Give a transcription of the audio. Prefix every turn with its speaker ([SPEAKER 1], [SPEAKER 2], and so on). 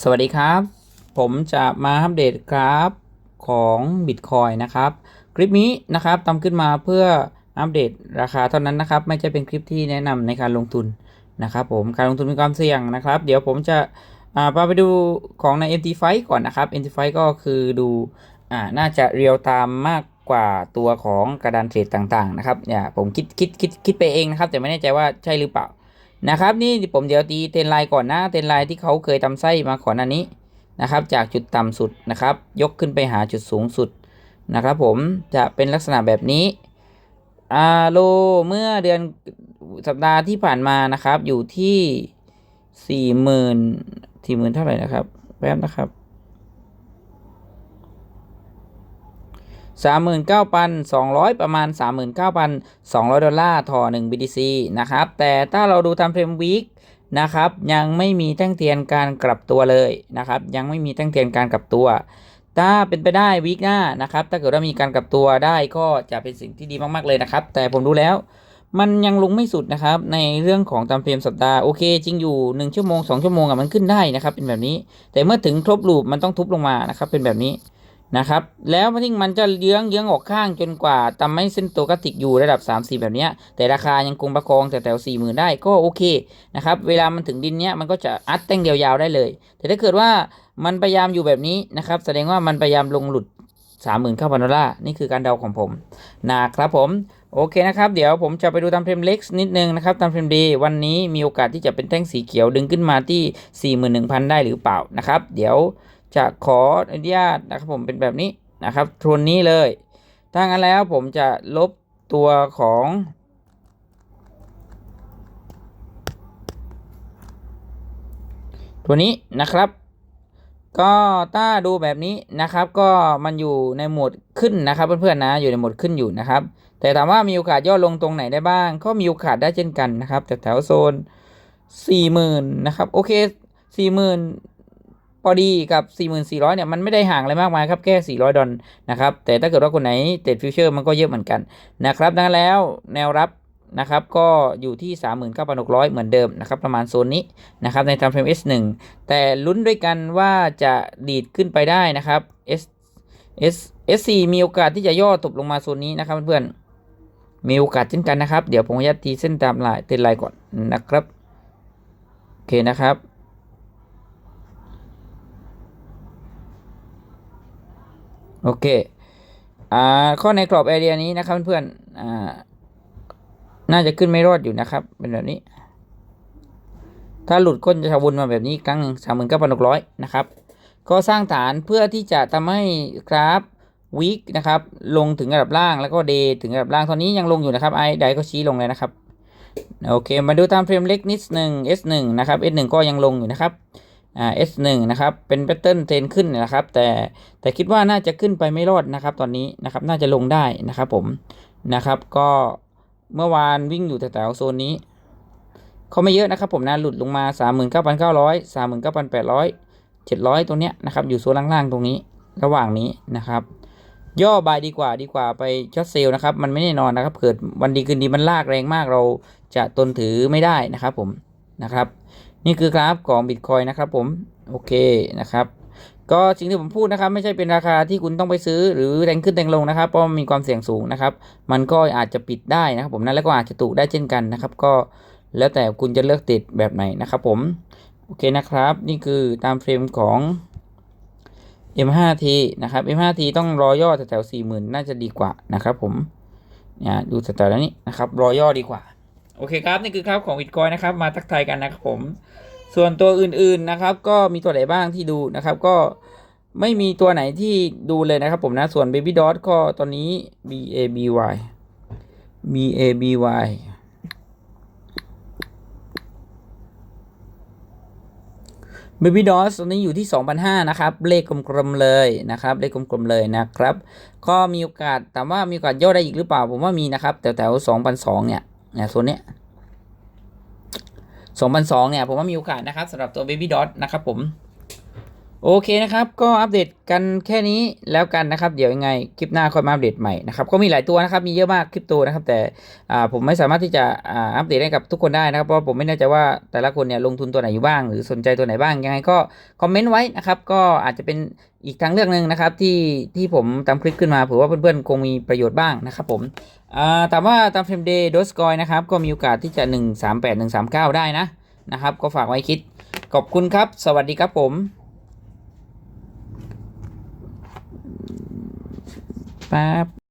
[SPEAKER 1] สวัสดีครับ ผมจะมาอัปเดตกราฟของ Bitcoin นะครับ คลิปนี้นะครับทำขึ้นมาเพื่ออัปเดตราคาเท่านั้นนะครับ ไม่ใช่เป็นคลิปที่แนะนำในการลงทุนนะครับผมการลงทุนมีความเสี่ยงนะครับ เดี๋ยวผมจะอ่าพาไปดูของใน MT5 ก่อนนะครับ MT5 ก็คือดูอ่าน่าจะเรียลไทม์มากกว่าตัวของกระดานเทรดต่างๆนะครับเนี่ยผมคิดคิดคิดคิดไปเองนะครับ แต่ไม่แน่ใจว่าใช่หรือเปล่า นะครับนี่ผมเดี๋ยวตีเทรนไลน์ก่อนนะเทรนไลน์ที่เขาเคยทำไส้มาก่อนันนี้นะครับ จากจุดต่ำสุดนะครับ ยกขึ้นไปหาจุดสูงสุดนะครับ ผมจะเป็นลักษณะแบบนี้อาโลเมื่อเดือนสัปดาห์ที่ผ่านมานะครับ อยู่ที่สี่หมื่นสี่หมื่นเท่าไหร่นะครับ แป๊บนะครับ 39,200 ประมาณ 39,200 ดอลลาร์ต่อ1 BTC นะครับ แต่ถ้าเราดูทำเฟรมวีคนะครับ ยังไม่มีแท่งเทียนการกลับตัวเลยนะครับ ยังไม่มีแท่งเทียนการกลับตัว ถ้าเป็นไปได้วีคหน้านะครับ ถ้าเกิดว่ามีการกลับตัวได้ก็จะเป็นสิ่งที่ดีมากๆเลยนะครับ แต่ผมดูแล้วมันยังลงไม่สุดนะครับ ในเรื่องของตามเฟรมสัปดาห์โอเค จริงอยู่ 1 ชั่วโมง 2 ชั่วโมงอะมันขึ้นได้นะครับ เป็นแบบนี้ แต่เมื่อถึงครบลูปมันต้องทุบลงมานะครับ เป็นแบบนี้ นะครับ แล้วมันที่มันจะเยื้องเยื้องออกข้างจนกว่าทำให้เส้นตัวกราฟิกอยู่ระดับ3 4แบบนี้แต่ราคายังคงประคองแต่แถว4 0,000 ได้ก็โอเคนะครับ เวลามันถึงดินเนี้ยมันก็จะอัดแต้งยาวๆได้เลย แต่ถ้าเกิดว่ามันพยายามอยู่แบบนี้นะครับ แสดงว่ามันพยายามลงหลุด 39,000 ดอลลาร์นี่คือการเดาของผมนะครับผมโอเคนะครับ เดี๋ยวผมจะไปดูตามเฟรมเล็กนิดนึงนะครับตามเฟรมดีวันนี้มีโอกาสที่จะเป็นแท่งสีเขียวดึงขึ้นมาที่ 41,000 ได้หรือเปล่านะครับ เดี๋ยว จะขออนุญาตนะครับผมเป็นแบบนี้นะครับโทนนี้เลย ถ้างั้นแล้วผมจะลบตัวของตัวนี้นะครับ ก็ถ้าดูแบบนี้นะครับ ก็มันอยู่ในโหมดขึ้นนะครับ เพื่อนๆนะอยู่ในโหมดขึ้นอยู่นะครับ แต่ถามว่ามีโอกาสย่อลงตรงไหนได้บ้าง ก็มีโอกาสได้เช่นกันนะครับแต่แถวโซนสี่หมื่นนะครับโอเคสี่หมื่น พอดีกับสี่หมื่นสี่ร้อยเนี่ย มันไม่ได้ห่างอะไรมากมายครับ แค่สี่ร้อยดอลนะครับ แต่ถ้าเกิดว่าคนไหนเตดฟิวเจอร์มันก็เยอะเหมือนกันนะครับดังนั้นแล้วแนวรับนะครับก็อยู่ที่ 39,600 เหมือนเดิมนะครับประมาณโซนนี้นะครับในทำเฟรม S1 แต่ลุ้นด้วยกันว่าจะดีดขึ้นไปได้นะครับ S S S4 มีโอกาสที่จะย่อตบลงมาโซนนี้นะครับเพื่อนๆมีโอกาสเช่นกันนะครับ เดี๋ยวผมจะตีเส้นตามลายเต้นลายก่อนนะครับ โอเคนะครับ โอเคอ่าข้อในกรอบแอเรียนี้นะครับเพื่อนๆอ่าน่าจะขึ้นไม่รอดอยู่นะครับ เป็นแบบนี้ ถ้าหลุดก้นจะวนมาแบบนี้กครั้งหนึ่งสามหมื่นเก้าพันหกร้อยนะครับ ก็สร้างฐานเพื่อที่จะทำให้กราฟวีคนะครับ ลงถึงระดับล่างแล้วก็เดย์ถึงระดับล่างตอนนี้ยังลงอยู่นะครับไอไดก็ชี้ลงเลยนะครับ โอเค มาดูตามเฟรมเล็กนิดหนึ่ง S1 นะครับ S1 ก็ยังลงอยู่นะครับ อ่า S1 นะครับเป็นแพทเทิร์นเทรนขึ้นนะครับ แต่แต่คิดว่าน่าจะขึ้นไปไม่รอดนะครับ ตอนนี้นะครับน่าจะลงได้นะครับผมนะครับ ก็เมื่อวานวิ่งอยู่แถวๆโซนนี้เขาไม่เยอะนะครับ ผมนะหลุดลงมา 39,900 39,800 700 ตรงเนี้ยนะครับ อยู่โซนล่างๆตรงนี้ระหว่างนี้นะครับ ย่อบายดีกว่าดีกว่าไปช็อตเซลล์นะครับ มันไม่แน่นอนนะครับ เกิดวันดีคืนดีมันลากแรงมากเราจะทนถือไม่ได้นะครับ ผมนะครับ นี่คือกราฟของ Bitcoin นะครับผม โอเคนะครับ ก็สิ่งที่ผมพูดนะครับ ไม่ใช่เป็นราคาที่คุณต้องไปซื้อหรือแรงขึ้นแรงลงนะครับ เพราะมีความเสี่ยงสูงนะครับ มันก็อาจจะปิดได้นะครับผมนะแล้วก็อาจจะถูกได้เช่นกันนะครับ ก็แล้วแต่คุณจะเลือกติดแบบไหนนะครับผม โอเคนะครับ นี่คือตามเฟรมของ M5T นะครับ M5T ต้องรอย่อแถวๆ40,000 น่าจะดีกว่านะครับผมเนี่ยดูแถวๆนี้นะครับ รอย่อดีกว่า อเคครับ นี่คือครับของ Bitcoin นะครับ มาทักทายกันนะครับผม ส่วนตัวอื่นๆนะครับ ก็มีตัวไหนบ้างที่ดูนะครับ ก็ไม่มีตัวไหนที่ดูเลยนะครับผมนะ ส่วน Baby Dot ก็ตอนนี้ B A B Y B A B Y Baby Dot ตอนนี้อยู่ที่2,500นะครับ เลขกลมๆเลยนะครับ เลขกลมๆเลยนะครับ ก็มีโอกาสถามว่ามีโอกาสย่อได้อีกหรือเปล่า ผมว่ามีนะครับ แถวๆ2,200เนี่ย นะโซนเนี้ยสองพันสองเนี่ย ผมว่ามีโอกาสนะครับสำหรับตัว Baby Dot นะครับผม โอเคนะครับ ก็อัปเดตกันแค่นี้แล้วกันนะครับ เดี๋ยวยังไงคลิปหน้าค่อยมาอัปเดตใหม่นะครับ ก็มีหลายตัวนะครับ มีเยอะมากคริปโตนะครับ แต่ผมไม่สามารถที่จะอัปเดตให้กับทุกคนได้นะครับ เพราะผมไม่แน่ใจว่าแต่ละคนเนี่ยลงทุนตัวไหนอยู่บ้าง หรือสนใจตัวไหนบ้าง ยังไงก็คอมเมนต์ไว้นะครับ ก็อาจจะเป็นอีกทางเลือกหนึ่งนะครับที่ที่ผมทำคลิปขึ้นมาเผื่อว่าเพื่อนๆคงมีประโยชน์บ้างนะครับผมอ่าแต่ว่าตามเฟรมเดย์โดสกอยนะครับก็มีโอกาสที่จะ 138 139 ได้นะนะครับ ก็ฝากไว้คิดขอบคุณครับ สวัสดีครับผม ครับ